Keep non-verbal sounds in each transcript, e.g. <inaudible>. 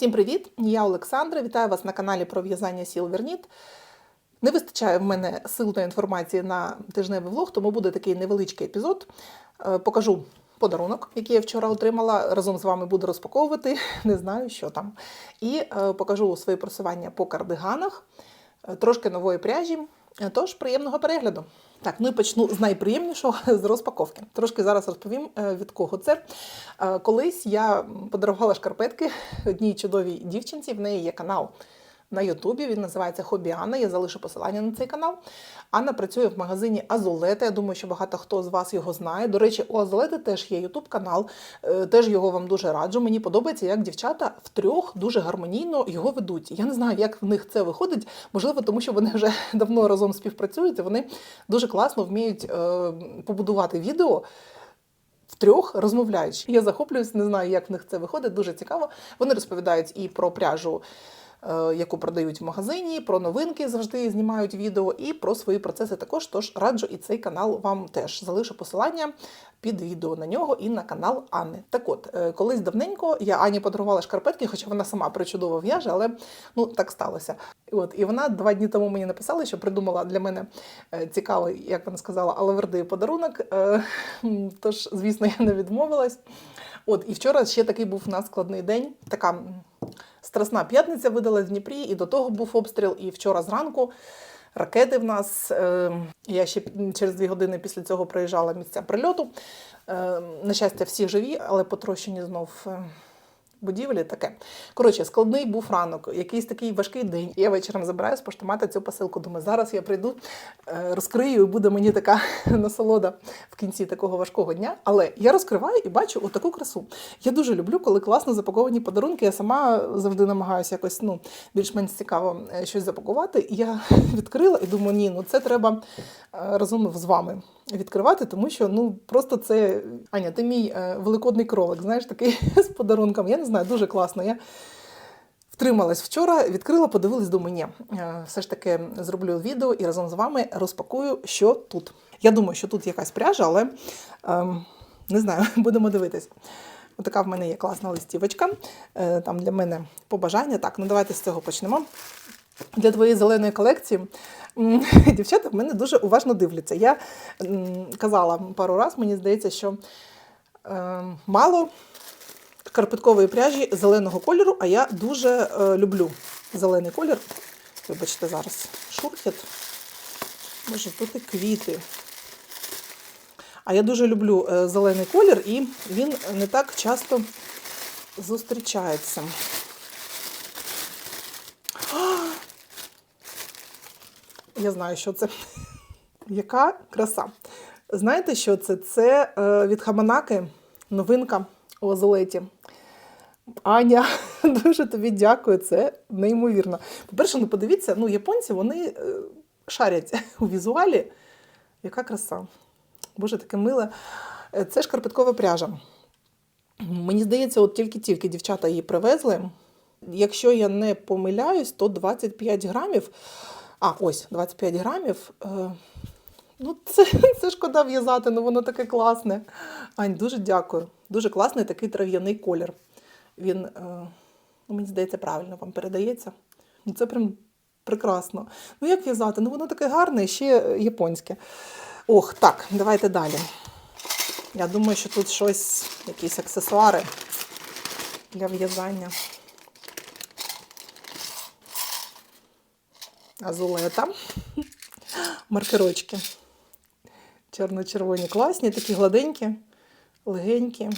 Всім привіт! Я Олександра. Вітаю вас на каналі про в'язання Сілверніт. Не вистачає в мене сил та інформації на тижневий влог, тому буде такий невеличкий епізод. Е, Покажу подарунок, який я вчора отримала. Разом з вами буду розпаковувати, <laughs> не знаю, що там. І е, покажу свої просування по кардиганах, е, трошки нової пряжі. Тож приємного перегляду. Так, ну і почну з найприємнішого <laughs> з розпаковки. Трошки зараз розповім е, від кого це. Е, Колись я подарувала шкарпетки <laughs> одній чудовій дівчинці. В неї є канал на Ютубі. Він називається Хобі Анна. Я залишу посилання на цей канал. Анна працює в магазині Азолета. Я думаю, що багато хто з вас його знає. До речі, у Азолети теж є Ютуб канал. Е, Теж його вам дуже раджу. Мені подобається, як дівчата втрьох дуже гармонійно його ведуть. Я не знаю, як в них це виходить. Можливо, тому що вони вже <laughs> давно разом співпрацюють. і Вони дуже класно вміють е, побудувати відео. Втрьох розмовляючи. Я захоплююсь, не знаю, як в них це виходить. Дуже цікаво. Вони розповідають і про пряжу, яку продають в магазині, про новинки завжди знімають відео, і про свої процеси також. Тож раджу і цей канал вам теж залишу посилання під відео на нього і на канал Анни. Так от, е, колись давненько я Ані подарувала шкарпетки, хоча вона сама причудово в'яже, але ну так сталося. От і вона два дні тому мені написала, що придумала для мене е, цікавий, як вона сказала, алаверди подарунок. Е, <laughs> Тож, звісно, я не відмовилась. От і вчора ще такий був у нас складний день. Така страсна п'ятниця видалась в Дніпрі, і до того був обстріл. І вчора зранку ракети в нас. Е, Я ще через дві години після цього проїжджала місця прильоту. Е, На щастя, всі живі, але потрощені знов. Будівлі таке. Коротше, складний був ранок, якийсь такий важкий день. Я вечором забираю з поштомата цю посилку. Думаю, зараз я прийду, е, розкрию, і буде мені така <laughs> насолода в кінці такого важкого дня. Але я розкриваю і бачу отаку красу. Я дуже люблю, коли класно запаковані подарунки. Я сама завжди намагаюся якось ну, більш-менш цікаво е, щось запакувати. І я <laughs> відкрила і думаю, ні, ну це треба е, разом з вами відкривати, тому що ну просто це Аня, ти мій е, великодний кролик, знаєш, такий <laughs> з подарунком. Я не знаю, дуже класно. Я втрималась вчора, відкрила, подивилась, думаю, ні, е, все ж таки зроблю відео і разом з вами розпакую, що тут. Я думаю, що тут якась пряжа, але ем, не знаю, <laughs> будемо дивитись. Отака в мене є класна листівочка. Е, Там для мене побажання. Так, ну давайте з цього почнемо. Для твоєї зеленої колекції <laughs> дівчата в мене дуже уважно дивляться. Я казала пару разів, мені здається, що е, мало карпеткової пряжі зеленого кольору, а я дуже е, люблю зелений колір. Вибачте, зараз шурхіт. Може бути квіти. А я дуже люблю е, зелений колір, і він не так часто зустрічається. Я знаю, що це. <laughs> Яка краса. Знаєте, що це? Це е, від Хаманаки новинка у Азолеті. Аня, <laughs> дуже тобі дякую, це неймовірно. По-перше, ну подивіться, ну, японці вони е, шарять <laughs> у візуалі. Яка краса. Боже, таке миле. Е, Це шкарпеткова пряжа. Мені здається, от тільки-тільки дівчата її привезли. Якщо я не помиляюсь, то 25 грамів. А, ось 25 грамів. Е, Ну, <laughs> це, це шкода в'язати, ну воно таке класне. Ань, дуже дякую. Дуже класний такий трав'яний колір. Він, е, ну, мені здається, правильно вам передається. Ну, це прям прекрасно. Ну, як в'язати? Ну, воно таке гарне, ще японське. Ох, так, давайте далі. Я думаю, що тут щось, якісь аксесуари для в'язання. Азулета. Маркерочки. Чорно-червоні класні, такі гладенькі, легенькі.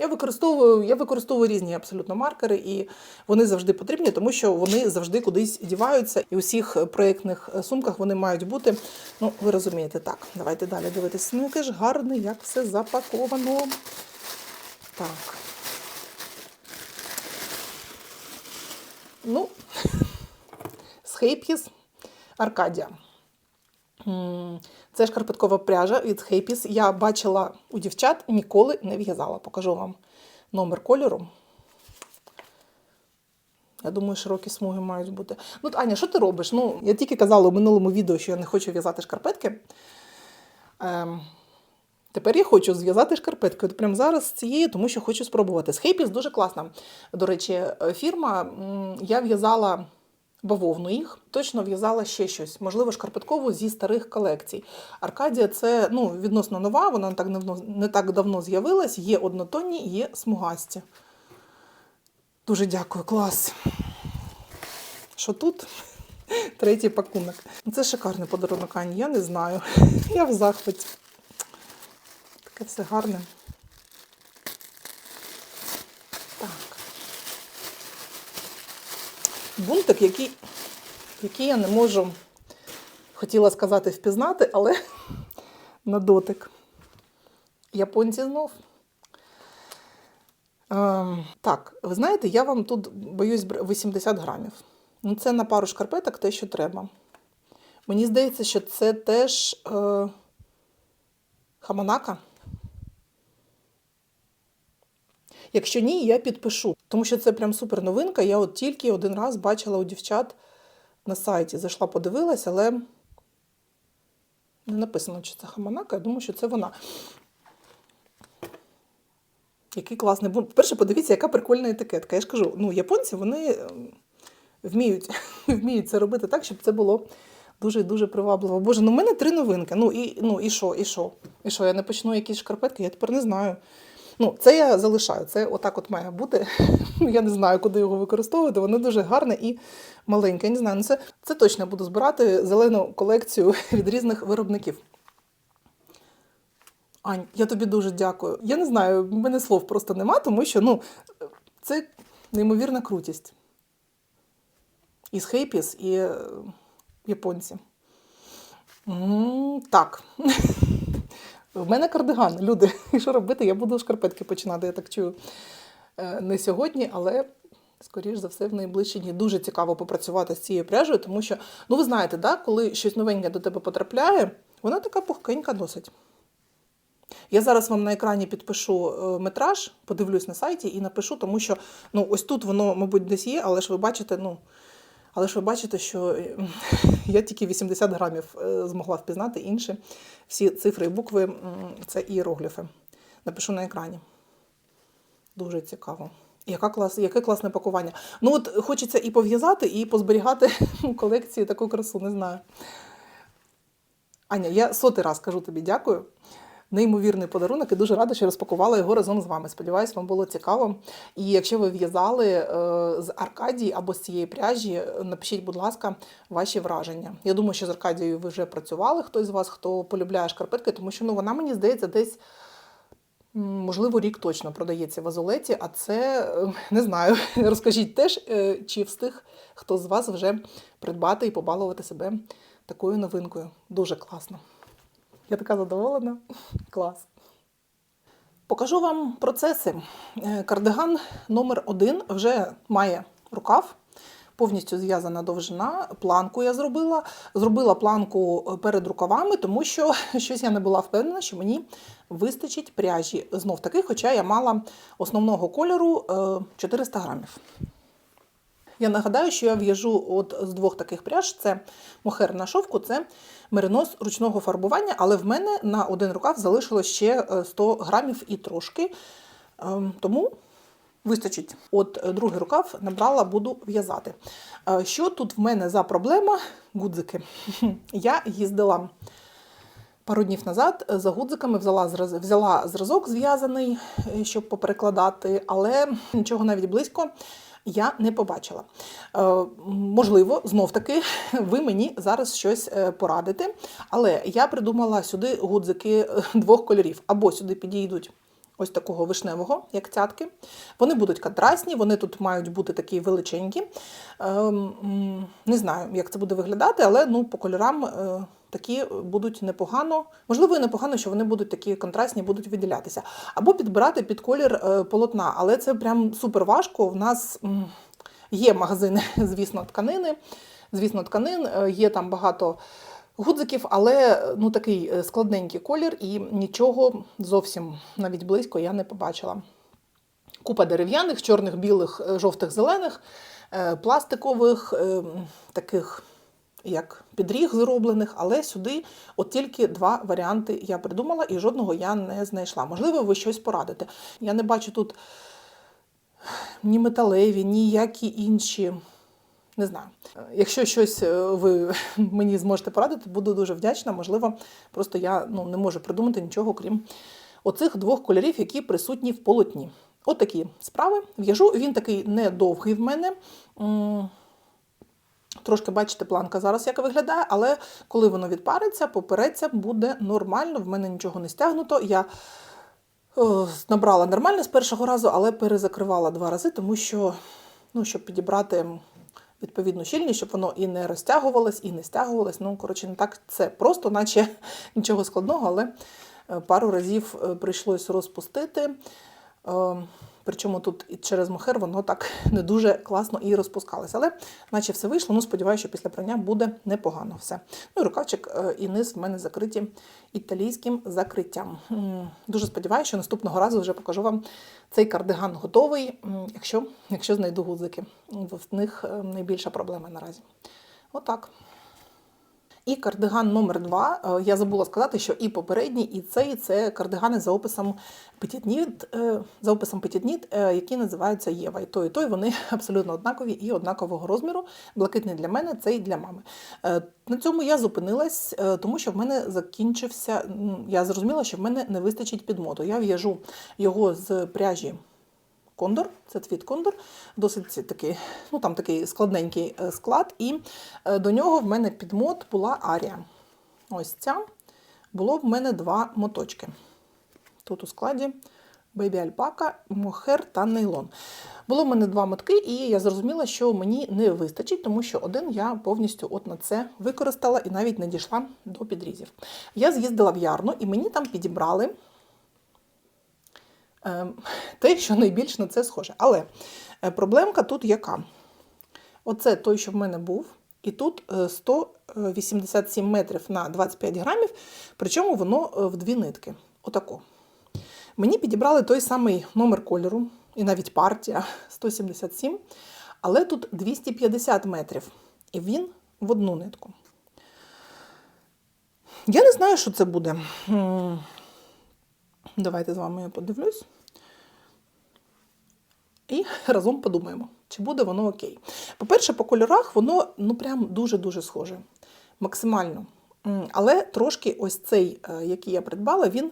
Я використовую, я використовую різні абсолютно маркери, і вони завжди потрібні, тому що вони завжди кудись діваються. І у всіх проєктних сумках вони мають бути. Ну, ви розумієте, так. Давайте далі дивитися. Ну, яке ж гарне, як все запаковано. Так. Ну, Хейпіс Аркадія. Це шкарпеткова пряжа від Хейпіс. Я бачила у дівчат, ніколи не в'язала. Покажу вам номер кольору. Я думаю, широкі смуги мають бути. Ну, Аня, що ти робиш? Ну, я тільки казала у минулому відео, що я не хочу в'язати шкарпетки. Ем, Тепер я хочу зв'язати шкарпетки. От прямо зараз з цією, тому що хочу спробувати. З Хейпіс дуже класна. До речі, е, фірма. Я в'язала бавовну їх, точно в'язала ще щось, можливо, шкарпеткову зі старих колекцій. Аркадія це ну, відносно нова, вона так давно, не так давно з'явилась. Є однотонні, є смугасті. Дуже дякую, клас. Що тут? <laughs> Третій пакунок. Це шикарний подарунок, Ані, я не знаю. <laughs> Я в захваті. Таке все гарне. Бунтик, який, який я не можу, хотіла сказати, впізнати, але <laughs> на дотик. Японці знов. Ем, так, ви знаєте, я вам тут боюсь бр- 80 грамів. Ну, це на пару шкарпеток те, що треба. Мені здається, що це теж е, хаманака. Якщо ні, я підпишу, тому що це прям супер новинка. Я от тільки один раз бачила у дівчат на сайті. Зайшла, подивилась, але не написано, чи це хаманака. Я думаю, що це вона. Який класний бунт. Перше, подивіться, яка прикольна етикетка. Я ж кажу, ну, японці вони ем, вміють, <laughs> вміють це робити так, щоб це було дуже дуже привабливо. Боже, ну в мене три новинки. Ну і ну, і що, і що? І що, я не почну якісь шкарпетки, я тепер не знаю. Ну, це я залишаю, це отак от має бути. <laughs> Я не знаю, куди його використовувати. Воно дуже гарне і маленьке. Я не знаю, ну це, це точно буду збирати зелену колекцію <laughs> від різних виробників. Ань, я тобі дуже дякую. Я не знаю, в мене слов просто нема, тому що ну, це неймовірна крутість. І з Хейпіс, і е, японці. М, Так. <laughs> В мене кардиган, люди. І <laughs> що робити? Я буду шкарпетки починати, я так чую. Е, Не сьогодні, але. Скоріш за все, в найближчі дні дуже цікаво попрацювати з цією пряжею, тому що, ну ви знаєте, да, коли щось новеньке до тебе потрапляє, вона така пухкенька досить. Я зараз вам на екрані підпишу е, метраж, подивлюсь на сайті і напишу, тому що ну, ось тут воно, мабуть, десь є, але ж ви бачите, ну, але ж ви бачите, що е, <laughs> я тільки 80 грамів е, змогла впізнати інші всі цифри і букви це іерогліфи. Напишу на екрані. Дуже цікаво. Яка клас, яке класне пакування. Ну, от хочеться і пов'язати, і позберігати <laughs> у колекції таку красу, не знаю. Аня, я сотий раз кажу тобі дякую. Неймовірний подарунок і дуже рада, що розпакувала його разом з вами. Сподіваюсь, вам було цікаво. І якщо ви в'язали е, з Аркадії або з цієї пряжі, напишіть, будь ласка, ваші враження. Я думаю, що з Аркадією ви вже працювали, хтось з вас, хто полюбляє шкарпетки, тому що ну, вона, мені здається, десь. Можливо, рік точно продається в Азолеті, а це е, не знаю. <laughs> Розкажіть теж, е, чи встиг хто з вас вже придбати і побалувати себе такою новинкою. Дуже класно. Я така задоволена. Клас. Покажу вам процеси. Е, Кардиган номер один вже має рукав. Повністю зв'язана довжина. Планку я зробила. Зробила планку е, перед рукавами, тому що <laughs> щось я не була впевнена, що мені вистачить пряжі. Знов таки, хоча я мала основного кольору е, 400 грамів. Я нагадаю, що я в'яжу от з двох таких пряж: це мохер на шовку, це меринос ручного фарбування, але в мене на один рукав залишилось ще е, 100 грамів і трошки. Ем, Тому вистачить. От е, другий рукав набрала, буду в'язати. Е, Що тут в мене за проблема? Гудзики. <laughs> Я їздила. Пару днів назад е, за гудзиками взяла, взяла зразок зв'язаний, е, щоб поперекладати, але нічого навіть близько я не побачила. Е, можливо, знов таки ви мені зараз щось е, порадите, але я придумала сюди гудзики е, двох кольорів. Або сюди підійдуть ось такого вишневого, як цятки. Вони будуть контрастні, вони тут мають бути такі величенькі. Ем, Не знаю, як це буде виглядати, але ну, по кольорам такі будуть непогано. Можливо, і непогано, що вони будуть такі контрастні, будуть виділятися. Або підбирати під колір е, полотна, але це прям супер важко. В нас є магазини, <laughs> звісно, тканини. Звісно, тканин, е, є там багато гудзиків, але ну, такий е, складненький колір і нічого зовсім навіть близько я не побачила. Купа дерев'яних, чорних, білих, е, жовтих, зелених, е, пластикових, е, таких як підріг зроблених, але сюди от тільки два варіанти я придумала, і жодного я не знайшла. Можливо, ви щось порадите. Я не бачу тут ні металеві, ні які інші. Не знаю. Якщо щось е, ви <laughs> мені зможете порадити, буду дуже вдячна. Можливо, просто я ну, не можу придумати нічого, крім оцих двох кольорів, які присутні в полотні. От справи. В'яжу, він такий недовгий в мене. Трошки бачите, планка зараз як виглядає, але коли воно відпариться, попереться, буде нормально. В мене нічого не стягнуто. Я е, набрала нормально з першого разу, але перезакривала два рази, тому що, ну, щоб підібрати відповідну щільність, щоб воно і не розтягувалось, і не стягувалось. Ну, коротше, не так це просто, наче <laughs> нічого складного, але е, пару разів е, прийшлось розпустити. Причому тут і через мохер воно так <laughs> не дуже класно і розпускалося. Але наче все вийшло. Ну, сподіваюся, що після прання буде непогано все. Ну і рукавчик е, і низ в мене закриті італійським закриттям. Дуже сподіваюся, що наступного разу вже покажу вам цей кардиган готовий, якщо, якщо знайду гудзики. В них е, найбільша проблема наразі. Отак. І кардиган номер 2 Я забула сказати, що і попередній, і цей це кардигани за описом е, за описом е, які називаються Єва. І той, і той вони <laughs> абсолютно однакові і однакового розміру. Блакитний для мене, цей для мами. Е, На цьому я зупинилась, е, тому що в мене закінчився. Я зрозуміла, що в мене не вистачить підмоту. Я в'яжу його з пряжі. Кондор, це твіт кондор, досить такий, ну там такий складненький е, склад, і е, до нього в мене підмот була арія. Ось ця. Було в мене два моточки. Тут у складі бейбі альпака, мохер та нейлон. Було в мене два мотки, і я зрозуміла, що мені не вистачить, тому що один я повністю от на це використала і навіть не дійшла до підрізів. Я з'їздила в Ярну, і мені там підібрали те, що найбільш на це схоже. Але е, проблемка тут яка? Оце той, що в мене був, і тут е, 187 метрів на 25 грамів, причому воно е, в дві нитки. Отако. Мені підібрали той самий номер кольору, і навіть партія <laughs> 177, але тут 250 метрів, і він в одну нитку. Я не знаю, що це буде. Давайте з вами я подивлюсь. І <laughs> разом подумаємо, чи буде воно окей. По-перше, по кольорах воно ну прям дуже-дуже схоже. Максимально. Але трошки ось цей, е, який я придбала, він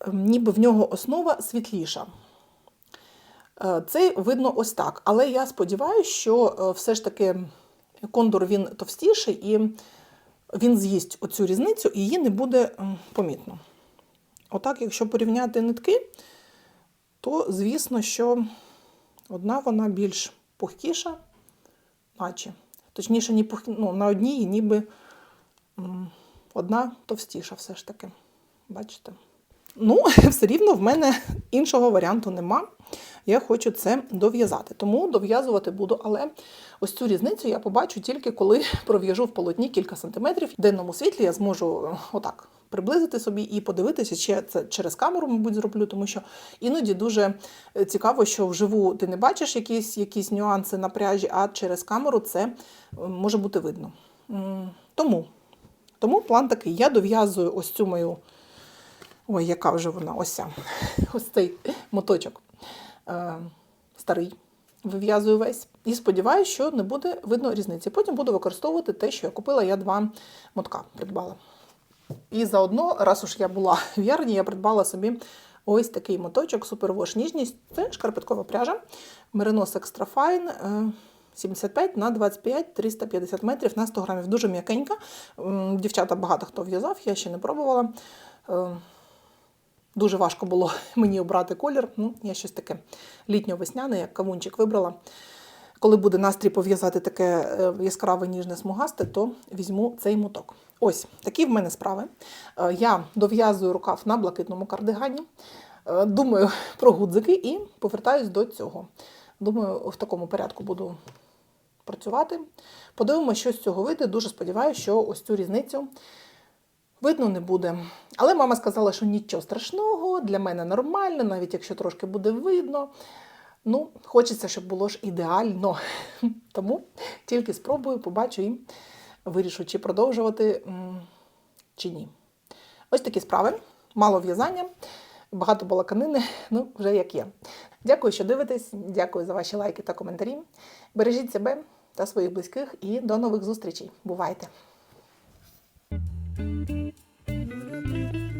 е, ніби в нього основа світліша. Е, Це видно ось так. Але я сподіваюся, що все ж таки кондор він товстіший і він з'їсть оцю різницю, і її не буде помітно. Отак, якщо порівняти нитки, то звісно, що одна вона більш пухкіша, наче. Точніше, ні пух... ну, на одній ніби одна товстіша все ж таки. Бачите? Ну, <laughs> все рівно в мене іншого варіанту нема. Я хочу це дов'язати. Тому дов'язувати буду, але ось цю різницю я побачу тільки коли <laughs> пров'яжу в полотні кілька сантиметрів. В денному світлі я зможу е, отак приблизити собі і подивитися, чи це через камеру, мабуть, зроблю, тому що іноді дуже е, цікаво, що вживу ти не бачиш якісь, якісь нюанси на пряжі, а через камеру це е, може бути видно. Тому, тому план такий: я дов'язую ось цю мою. Ой, яка вже вона, ось <laughs> ось цей моточок старий. Вив'язую весь. І сподіваюся, що не буде видно різниці. Потім буду використовувати те, що я купила, я два мотка придбала. І заодно, раз уж я була в ярні, я придбала собі ось такий моточок Superwash ніжність. Це шкарпеткова пряжа. Merino Extra Fine. е, 75 на 25 350 метрів на 100 грамів. Дуже м'якенька. Дівчата багато хто в'язав, я ще не пробувала. Дуже важко було <laughs> мені обрати колір. Ну, я щось таке літньо-весняне, як кавунчик вибрала. Коли буде настрій пов'язати таке е, яскраве ніжне смугасте, то візьму цей моток. Ось такі в мене справи. Е, Я дов'язую рукав на блакитному кардигані. Е, Думаю <laughs> про гудзики і повертаюсь до цього. Думаю, в такому порядку буду працювати. Подивимося, що з цього вийде. Дуже сподіваюся, що ось цю різницю видно не буде. Але мама сказала, що нічого страшного, для мене нормально, навіть якщо трошки буде видно. Ну, хочеться, щоб було ж ідеально. <laughs> Тому тільки спробую, побачу і вирішу, чи продовжувати, чи ні. Ось такі справи. Мало в'язання, багато балаканини, <laughs> ну вже як є. Дякую, що дивитесь. Дякую за ваші лайки та коментарі. Бережіть себе та своїх близьких і до нових зустрічей. Бувайте! Thank you.